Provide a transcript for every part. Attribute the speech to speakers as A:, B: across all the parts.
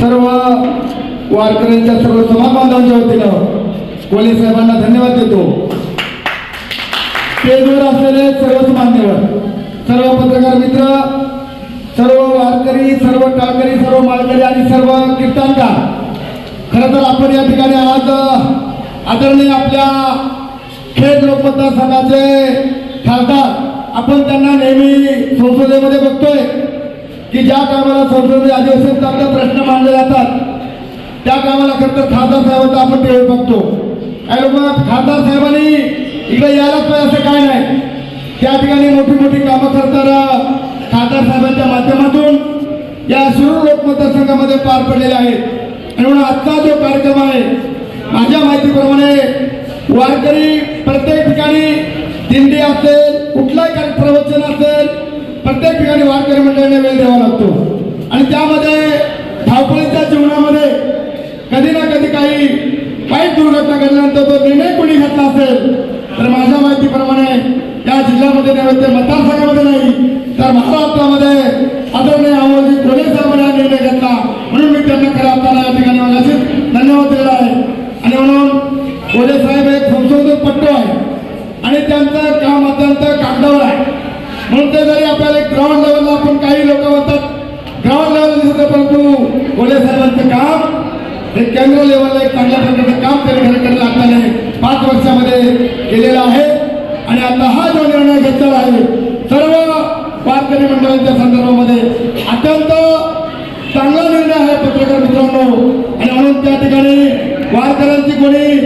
A: सर्व वारकऱ्यांच्या सर्व समाज बांधवांच्या वतीनं कोले साहेबांना धन्यवाद देतो. स्टेजवर असलेले सर्वच मान्यवर सर्व पत्रकार मित्र सर्व वारकरी सर्व टाळकरी सर्व माळकरी आणि सर्व कीर्तनकार खरं तर आपण या ठिकाणी आज आदरणीय आपल्या खेड लोकमतदार संघाचे खासदार आपण त्यांना नेहमी संसदेमध्ये बघतोय. की ज्या कामाला संसदीय अधिवेशनात आपले प्रश्न मांडले जातात. त्या कामाला खरं तर खासदार साहेबांचा आपण टीव्ही बघतो. काही लोक खासदार साहेबांनी इकडे यायलाच पाहिजे असं काय नाही. त्या ठिकाणी मोठी मोठी कामं करताना खासदार साहेबांच्या माध्यमातून या सुरू लोक मतदारसंघामध्ये पार पडलेले आहेत. आणि म्हणून आजचा जो कार्यक्रम आहे माझ्या माहितीप्रमाणे वारकरी प्रत्येक ठिकाणी दिंडी असेल कुठलाही कार्यक्रम ठिकाणी वारकरी मंडळीने वेळ द्यावा लागतो. आणि त्यामध्ये धावपळीच्या जीवनामध्ये कधी ना कधी काही वाईट दुर्घटना घडल्यानंतर तो निर्णय कोणी घेतला असेल तर माझ्या माहितीप्रमाणे या जिल्ह्यामध्ये नव्हे ते मतदारसंघामध्ये नाही तर महाराष्ट्रामध्ये आदरणीय अमोलजी कोले साहेबांनी हा निर्णय घेतला. म्हणून मी त्यांना खऱ्या अर्थानं या ठिकाणी मगाशीच धन्यवाद दिलेला आहे. आणि म्हणून कोले साहेब एक संशोधक पट्टो आहे. आणि त्यांचं काम अत्यंत कागदावर आहे. म्हणून ते जरी आपल्याला ग्राउंड लेवलला आपण काही लोक म्हणतात ग्राउंड लेवलला दिसत परंतु कोले साहेबांचं काम हे केंद्र लेवलला एक चांगल्या प्रकारचं काम त्यांनी खरं आपल्याला पाच वर्षामध्ये केलेलं आहे. आणि आता हा जो निर्णय घेतलेला आहे सर्व वारकरी मंडळांच्या संदर्भामध्ये अत्यंत चांगला निर्णय आहे पत्रकार मित्रांनो. आणि म्हणून त्या ठिकाणी वारकऱ्यांची कोणी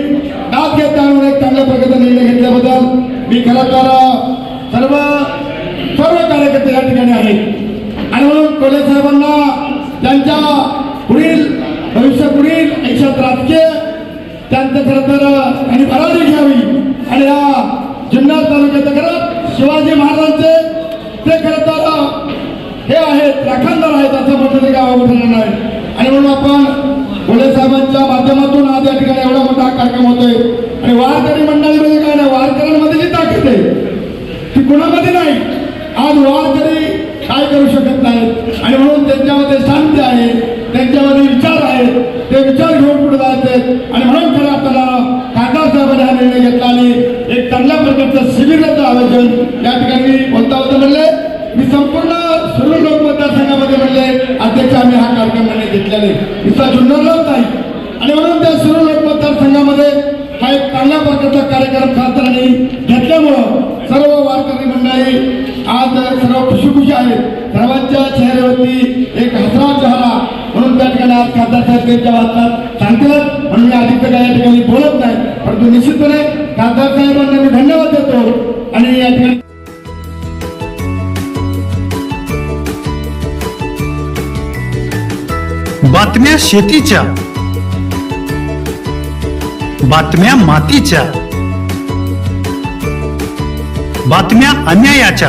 A: दाद घेत नाही म्हणून एक चांगल्या प्रकारचा निर्णय घेतल्याबद्दल मी खरं तर सर्व कार्यकर्ते या ठिकाणी आहेत. आणि म्हणून कोले साहेबांना त्यांच्या पुढील भविष्य पुढील आयुष्यात राजकीय त्यांचं खरं तर आणि भरारी घ्यावी. आणि या जुन्नर तालुक्यात खरं शिवाजी महाराजांचे ते खरं तर हे आहेत राखणदार आहेत असं म्हटलं तरी गावामध्ये नाही आणि म्हणून आपण कोले साहेबांच्या माध्यमातून आज या ठिकाणी एवढा मोठा कार्यक्रम होतोय. आणि वारकरी मंडळीमध्ये म्हणजे काय नाही वारकऱ्यांमध्ये जी ताकद आहे ती कुणामध्ये नाही आज काय करू शकत नाहीत. आणि म्हणून त्यांच्यामध्ये शांती आहे त्यांच्यामध्ये विचार आहेत ते विचार घेऊन पुढे जायचे. आणि म्हणून खरं आपल्याला खासदार साहेबांनी हा निर्णय घेतला आणि एक चांगल्या प्रकारचं शिबिराचं आयोजन या ठिकाणी बोलता होतं म्हणले मी संपूर्ण सर्व लोक मतदारसंघामध्ये म्हणले अध्यक्ष आम्ही हा कार्यक्रम म्हणले घेतलेले नुसता जुन्नरलाच नाही आणि म्हणून त्या सुरू लोक मतदारसंघामध्ये हा एक चांगल्या प्रकारचा कार्यक्रम खासदारांनी घेतल्यामुळं सर्व वारकरी मंडळी आज सर्व खुशी आहेत. सर्वांच्या चेहऱ्यावरती एक हसरा चेहरा म्हणून त्या ठिकाणी आज खासदार साहेब त्यांच्या वाचनात सांगतात. म्हणून मी अधिक काय या ठिकाणी बोलत नाही. परंतु निश्चितपणे खासदार साहेबांना मी धन्यवाद देतो आणि या ठिकाणी
B: बातम्या शेतीच्या बातम्या मातीच्या बातम्या अन्यायाच्या.